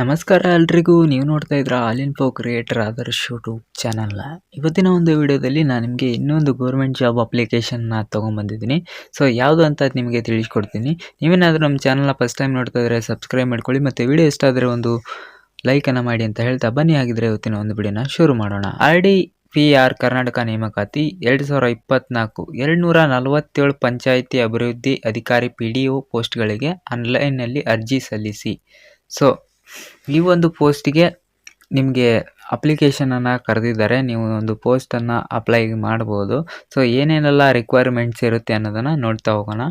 ನಮಸ್ಕಾರ ಎಲ್ರಿಗೂ. ನೀವು ನೋಡ್ತಾ ಇದ್ರ all info creator Adarsh YouTube ಚಾನಲ್ನ ಇವತ್ತಿನ ಒಂದು ವಿಡಿಯೋದಲ್ಲಿ ನಾನು ನಿಮಗೆ ಇನ್ನೊಂದು ಗೌರ್ಮೆಂಟ್ ಜಾಬ್ ಅಪ್ಲಿಕೇಶನ್ನ ತೊಗೊಂಬಂದಿದ್ದೀನಿ ಸೊ ಯಾವುದು ಅಂತ ನಿಮಗೆ ತಿಳಿಸ್ಕೊಡ್ತೀನಿ. ನೀವೇನಾದರೂ ನಮ್ಮ ಚಾನಲ್ನ ಫಸ್ಟ್ ಟೈಮ್ ನೋಡ್ತಾ ಇದ್ರೆ ಸಬ್ಸ್ಕ್ರೈಬ್ ಮಾಡ್ಕೊಳ್ಳಿ ಮತ್ತು ವಿಡಿಯೋ ಇಷ್ಟ ಆದರೆ ಒಂದು ಲೈಕನ್ನು ಮಾಡಿ ಅಂತ ಹೇಳ್ತಾ ಬನ್ನಿ. ಆಗಿದ್ರೆ ಇವತ್ತಿನ ಒಂದು ವಿಡಿಯೋನ ಶುರು ಮಾಡೋಣ. R D P R Karnataka ನೇಮಕಾತಿ ಎರಡು ಸಾವಿರ ಇಪ್ಪತ್ನಾಲ್ಕು ಎರಡು ನೂರ ನಲವತ್ತೇಳು ಪಂಚಾಯಿತಿ ಅಭಿವೃದ್ಧಿ ಅಧಿಕಾರಿ ಪಿ ಡಿ ಒ ಪೋಸ್ಟ್ಗಳಿಗೆ ಆನ್ಲೈನ್ನಲ್ಲಿ ಅರ್ಜಿ ಸಲ್ಲಿಸಿ. ಸೊ ಈ ಒಂದು ಪೋಸ್ಟಿಗೆ ನಿಮಗೆ ಅಪ್ಲಿಕೇಶನನ್ನು ಕರೆದಿದ್ದಾರೆ, ನೀವು ಒಂದು ಪೋಸ್ಟನ್ನು ಅಪ್ಲೈ ಮಾಡ್ಬೋದು. ಸೊ ಏನೇನೆಲ್ಲ ರಿಕ್ವೈರ್ಮೆಂಟ್ಸ್ ಇರುತ್ತೆ ಅನ್ನೋದನ್ನು ನೋಡ್ತಾ ಹೋಗೋಣ.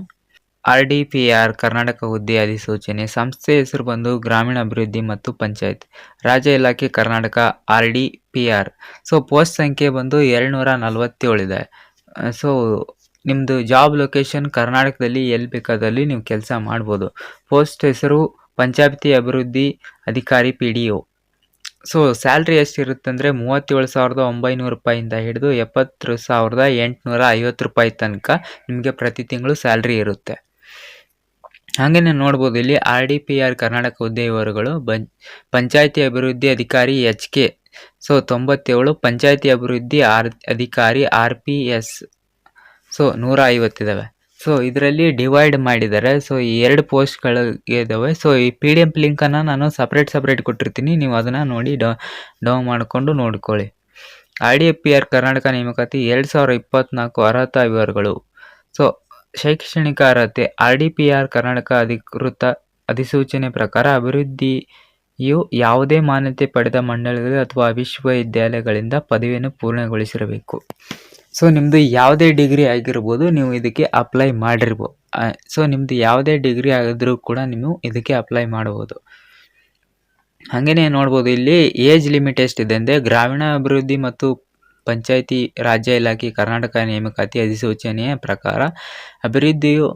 R D P R Karnataka ಹುದ್ದೆ ಅಧಿಸೂಚನೆ, ಸಂಸ್ಥೆ ಹೆಸರು ಬಂದು ಗ್ರಾಮೀಣಾಭಿವೃದ್ಧಿ ಮತ್ತು ಪಂಚಾಯತ್, ರಾಜ್ಯ ಇಲಾಖೆ Karnataka R D P R so post ಸಂಖ್ಯೆ ಬಂದು ಎರಡುನೂರ ನಲವತ್ತೇಳಿದೆ ಸೊ ನಿಮ್ಮದು ಜಾಬ್ ಲೊಕೇಶನ್ ಕರ್ನಾಟಕದಲ್ಲಿ ಎಲ್ಲಿ ಬೇಕಾದಲ್ಲಿ ನೀವು ಕೆಲಸ ಮಾಡ್ಬೋದು. ಪೋಸ್ಟ್ ಹೆಸರು ಪಂಚಾಯತಿ ಅಭಿವೃದ್ಧಿ ಅಧಿಕಾರಿ P D O. So salary ಎಷ್ಟಿರುತ್ತೆ ಅಂದರೆ ಮೂವತ್ತೇಳು ಸಾವಿರದ ಒಂಬೈನೂರು ರೂಪಾಯಿಂದ ಹಿಡಿದು ಎಪ್ಪತ್ತು ಸಾವಿರದ ಎಂಟುನೂರ ಐವತ್ತು ರೂಪಾಯಿ ತನಕ ನಿಮಗೆ ಪ್ರತಿ ತಿಂಗಳು ಸ್ಯಾಲ್ರಿ ಇರುತ್ತೆ. ಹಾಗೆಯೇ ನೋಡ್ಬೋದು, ಇಲ್ಲಿ R D P R Karnataka ಹುದ್ದೆಯವರುಗಳು ಬಂ ಪಂಚಾಯತಿ ಅಭಿವೃದ್ಧಿ ಅಧಿಕಾರಿ ಎಚ್ ಕೆ. ಸೊ ತೊಂಬತ್ತೇಳು ಪಂಚಾಯತಿ ಅಭಿವೃದ್ಧಿ ಆರ್, ಅಧಿಕಾರಿ ಆರ್ ಪಿ ಎಸ್. ಸೊ ನೂರ ಐವತ್ತಿದ್ದಾವೆ ಸೊ ಇದರಲ್ಲಿ ಡಿವೈಡ್ ಮಾಡಿದ್ದಾರೆ ಸೊ ಈ ಎರಡು ಪೋಸ್ಟ್ಗಳು ಇದ್ದಾವೆ ಸೊ ಈ ಪಿ ಡಿ ಎಫ್ ಲಿಂಕನ್ನು ನಾನು ಸಪ್ರೇಟ್ ಸಪ್ರೇಟ್ ಕೊಟ್ಟಿರ್ತೀನಿ. ನೀವು ಅದನ್ನು ನೋಡಿ ಡೌನ್ ಮಾಡಿಕೊಂಡು ನೋಡ್ಕೊಳ್ಳಿ. R D F P R Karnataka ನೇಮಕಾತಿ ಎರಡು ಸಾವಿರ ಇಪ್ಪತ್ತ್ನಾಲ್ಕು ಅರ್ಹತಾ ವಿವರಗಳು ಸೊ ಶೈಕ್ಷಣಿಕ ಅರ್ಹತೆ R D P R Karnataka ಅಧಿಕೃತ ಅಧಿಸೂಚನೆ ಪ್ರಕಾರ ಅಭಿವೃದ್ಧಿಯು ಯಾವುದೇ ಮಾನ್ಯತೆ ಪಡೆದ ಮಂಡಳಿಗಳು ಅಥವಾ ವಿಶ್ವವಿದ್ಯಾಲಯಗಳಿಂದ ಪದವಿಯನ್ನು ಪೂರ್ಣಗೊಳಿಸಿರಬೇಕು. ಸೊ ನಿಮ್ಮದು ಯಾವುದೇ ಡಿಗ್ರಿ ಆಗಿರ್ಬೋದು, ನೀವು ಇದಕ್ಕೆ ಅಪ್ಲೈ ಮಾಡಿರ್ಬೋದು ಸೊ ನಿಮ್ಮದು ಯಾವುದೇ ಡಿಗ್ರಿ ಆಗಿದ್ರೂ ಕೂಡ ನೀವು ಇದಕ್ಕೆ ಅಪ್ಲೈ ಮಾಡ್ಬೋದು ಹಾಗೆಯೇ ನೋಡ್ಬೋದು, ಇಲ್ಲಿ ಏಜ್ ಲಿಮಿಟ್ ಎಷ್ಟಿದೆ ಅಂದರೆ ಗ್ರಾಮೀಣ ಅಭಿವೃದ್ಧಿ ಮತ್ತು ಪಂಚಾಯಿತಿ ರಾಜ್ಯ ಇಲಾಖೆ ಕರ್ನಾಟಕ ನೇಮಕಾತಿ ಅಧಿಸೂಚನೆಯ ಪ್ರಕಾರ, ಅಭಿವೃದ್ಧಿಯು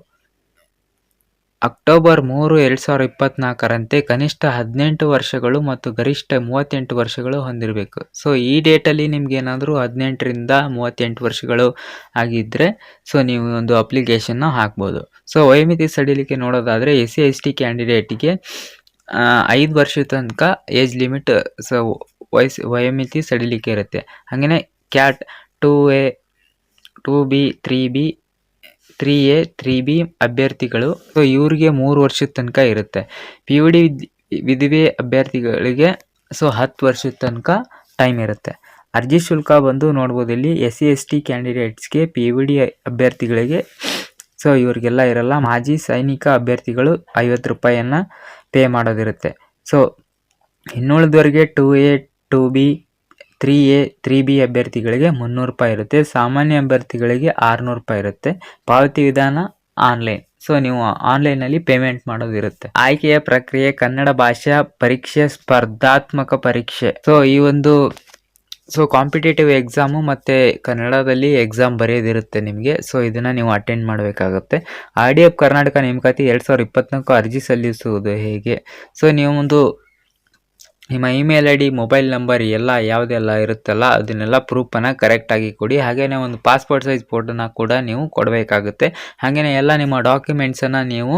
ಅಕ್ಟೋಬರ್ ಮೂರು, ಎರಡು ಸಾವಿರ ಇಪ್ಪತ್ತ್ನಾಲ್ಕರಂತೆ ಕನಿಷ್ಠ ಹದಿನೆಂಟು ವರ್ಷಗಳು ಮತ್ತು ಗರಿಷ್ಠ ಮೂವತ್ತೆಂಟು ವರ್ಷಗಳು ಹೊಂದಿರಬೇಕು. ಸೊ ಈ ಡೇಟಲ್ಲಿ ನಿಮ್ಗೆ ಏನಾದರೂ ಹದಿನೆಂಟರಿಂದ ಮೂವತ್ತೆಂಟು ವರ್ಷಗಳು ಆಗಿದ್ದರೆ ಸೊ ನೀವು ಒಂದು ಅಪ್ಲಿಕೇಶನ್ನ ಹಾಕ್ಬೋದು. ಸೊ ವಯೋಮಿತಿ ಸಡಿಲಿಕೆ ನೋಡೋದಾದರೆ ಎಸ್ ಸಿ ಎಸ್ ಟಿ ಕ್ಯಾಂಡಿಡೇಟಿಗೆ ಐದು ವರ್ಷದ ತನಕ ಏಜ್ ಲಿಮಿಟ್ ಸೊ ವಯಸ್ಸು ವಯೋಮಿತಿ ಸಡಿಲಿಕೆ ಇರುತ್ತೆ. ಹಾಗೆಯೇ cat two A two B three B three A three B ಅಭ್ಯರ್ಥಿಗಳು. ಸೊ, ಇವರಿಗೆ ಮೂರು ವರ್ಷದ ತನಕ ಇರುತ್ತೆ. ಪಿ ಯು ಡಿ ವಿಧಿವೆ ಅಭ್ಯರ್ಥಿಗಳಿಗೆ ಸೊ, ಹತ್ತು ವರ್ಷದ ತನಕ ಟೈಮ್ ಇರುತ್ತೆ. ಅರ್ಜಿ ಶುಲ್ಕ ಬಂದು ನೋಡ್ಬೋದು ಇಲ್ಲಿ. ಎಸ್ ಸಿ ಎಸ್ ಟಿ ಕ್ಯಾಂಡಿಡೇಟ್ಸ್ಗೆ ಪಿ ಯು ಡಿ ಅಭ್ಯರ್ಥಿಗಳಿಗೆ ಸೊ, ಇವರಿಗೆಲ್ಲ ಇರಲ್ಲ. ಮಾಜಿ ಸೈನಿಕ ಅಭ್ಯರ್ಥಿಗಳು ಐವತ್ತು ರೂಪಾಯಿಯನ್ನು ಪೇ ಮಾಡೋದಿರುತ್ತೆ. So, ಇನ್ನುಳಿದವರಿಗೆ two A two B three A, three B ಅಭ್ಯರ್ಥಿಗಳಿಗೆ ಮುನ್ನೂರು ರೂಪಾಯಿ ಇರುತ್ತೆ. ಸಾಮಾನ್ಯ ಅಭ್ಯರ್ಥಿಗಳಿಗೆ ಆರುನೂರು ರೂಪಾಯಿ ಇರುತ್ತೆ. ಪಾವತಿ ವಿಧಾನ ಆನ್ಲೈನ್. ಸೊ ನೀವು ಆನ್ಲೈನಲ್ಲಿ ಪೇಮೆಂಟ್ ಮಾಡೋದಿರುತ್ತೆ ಆಯ್ಕೆಯ ಪ್ರಕ್ರಿಯೆ ಕನ್ನಡ ಭಾಷಾ ಪರೀಕ್ಷೆ ಸ್ಪರ್ಧಾತ್ಮಕ ಪರೀಕ್ಷೆ. ಸೊ ಈ ಒಂದು ಸೊ ಕಾಂಪಿಟೇಟಿವ್ ಎಕ್ಸಾಮು ಮತ್ತು ಕನ್ನಡದಲ್ಲಿ ಎಕ್ಸಾಮ್ ಬರೆಯೋದಿರುತ್ತೆ ನಿಮಗೆ. ಸೊ ಇದನ್ನು ನೀವು ಅಟೆಂಡ್ ಮಾಡಬೇಕಾಗುತ್ತೆ. ಆರ್ ಡಿ ಎಫ್ ಕರ್ನಾಟಕ ನೇಮಕಾತಿ ಎರಡು ಸಾವಿರದ ಇಪ್ಪತ್ನಾಲ್ಕು ಅರ್ಜಿ ಸಲ್ಲಿಸುವುದು ಹೇಗೆ? ಸೊ ನೀವು ಒಂದು ನಿಮ್ಮ email I D mobile number ಎಲ್ಲ ಯಾವುದೆಲ್ಲ ಇರುತ್ತಲ್ಲ ಅದನ್ನೆಲ್ಲ ಪ್ರೂಫನ್ನು ಕರೆಕ್ಟಾಗಿ ಕೊಡಿ. ಹಾಗೆಯೇ ಒಂದು ಪಾಸ್ಪೋರ್ಟ್ ಸೈಜ್ ಫೋಟೋನ ಕೂಡ ನೀವು ಕೊಡಬೇಕಾಗುತ್ತೆ. ಹಾಗೆಯೇ ಎಲ್ಲ ನಿಮ್ಮ ಡಾಕ್ಯುಮೆಂಟ್ಸನ್ನು ನೀವು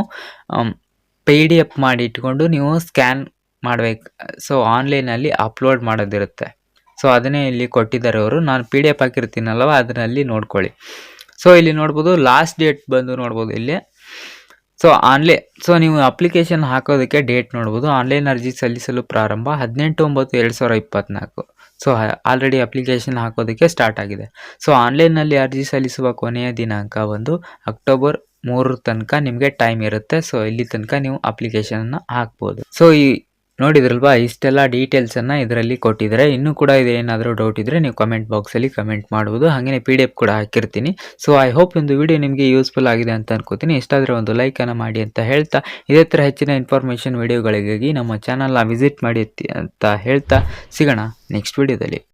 ಪಿ ಡಿ ಎಫ್ ಮಾಡಿ ಇಟ್ಕೊಂಡು ನೀವು ಸ್ಕ್ಯಾನ್ ಮಾಡಬೇಕು. ಸೊ ಆನ್ಲೈನಲ್ಲಿ ಅಪ್ಲೋಡ್ ಮಾಡೋದಿರುತ್ತೆ. ಸೊ ಅದನ್ನೇ ಇಲ್ಲಿ ಕೊಟ್ಟಿದ್ದಾರೆ ಅವರು. ನಾನು ಪಿ ಡಿ ಎಫ್ ಹಾಕಿರ್ತೀನಲ್ವ, ಅದರಲ್ಲಿ ನೋಡ್ಕೊಳ್ಳಿ. ಸೊ ಇಲ್ಲಿ ನೋಡ್ಬೋದು ಲಾಸ್ಟ್ ಡೇಟ್ ಬಂದು ನೋಡ್ಬೋದು ಇಲ್ಲಿ. ಸೊ ಆನ್ಲೈನ್ ಸೊ ನೀವು ಅಪ್ಲಿಕೇಶನ್ ಹಾಕೋದಕ್ಕೆ ಡೇಟ್ ನೋಡ್ಬೋದು. ಆನ್ಲೈನ್ ಅರ್ಜಿ ಸಲ್ಲಿಸಲು ಪ್ರಾರಂಭ ಹದಿನೆಂಟು ಒಂಬತ್ತು, ಎರಡು ಸಾವಿರ ಇಪ್ಪತ್ತ್ನಾಲ್ಕು ಸೊ ಆಲ್ರೆಡಿ ಅಪ್ಲಿಕೇಶನ್ ಹಾಕೋದಕ್ಕೆ ಸ್ಟಾರ್ಟ್ ಆಗಿದೆ. ಸೊ ಆನ್ಲೈನ್ನಲ್ಲಿ ಅರ್ಜಿ ಸಲ್ಲಿಸುವ ಕೊನೆಯ ದಿನಾಂಕ ಒಂದು ಅಕ್ಟೋಬರ್ ಮೂರರ ತನಕ ನಿಮಗೆ ಟೈಮ್ ಇರುತ್ತೆ. ಸೊ ಇಲ್ಲಿ ತನಕ ನೀವು ಅಪ್ಲಿಕೇಶನನ್ನು ಹಾಕ್ಬೋದು. ಸೊ ಈ ನೋಡಿದ್ರಲ್ವಾ, ಇಷ್ಟೆಲ್ಲ ಡೀಟೇಲ್ಸನ್ನು ಇದರಲ್ಲಿ ಕೊಟ್ಟಿದ್ದಾರೆ. ಇನ್ನೂ ಕೂಡ ಇದೇನಾದರೂ ಡೌಟ್ ಇದ್ದರೆ ನೀವು ಕಮೆಂಟ್ ಬಾಕ್ಸಲ್ಲಿ ಕಮೆಂಟ್ ಮಾಡ್ಬೋದು. ಹಾಗೆ ಪಿ ಡಿ ಎಫ್ ಕೂಡ ಹಾಕಿರ್ತೀನಿ. ಸೊ ಐ ಹೋಪ್ ಒಂದು ವಿಡಿಯೋ ನಿಮಗೆ ಯೂಸ್ಫುಲ್ ಆಗಿದೆ ಅಂತ ಅನ್ಕೋತೀನಿ. ಇಷ್ಟಾದರೆ ಒಂದು ಲೈಕನ್ನು ಮಾಡಿ ಅಂತ ಹೇಳ್ತಾ, ಇದೇ ಥರ ಹೆಚ್ಚಿನ ಇನ್ಫಾರ್ಮೇಷನ್ ವಿಡಿಯೋಗಳಿಗಾಗಿ ನಮ್ಮ ಚಾನಲ್ನ ವಿಸಿಟ್ ಮಾಡಿ ಅಂತ ಹೇಳ್ತಾ, ಸಿಗೋಣ ನೆಕ್ಸ್ಟ್ ವಿಡಿಯೋದಲ್ಲಿ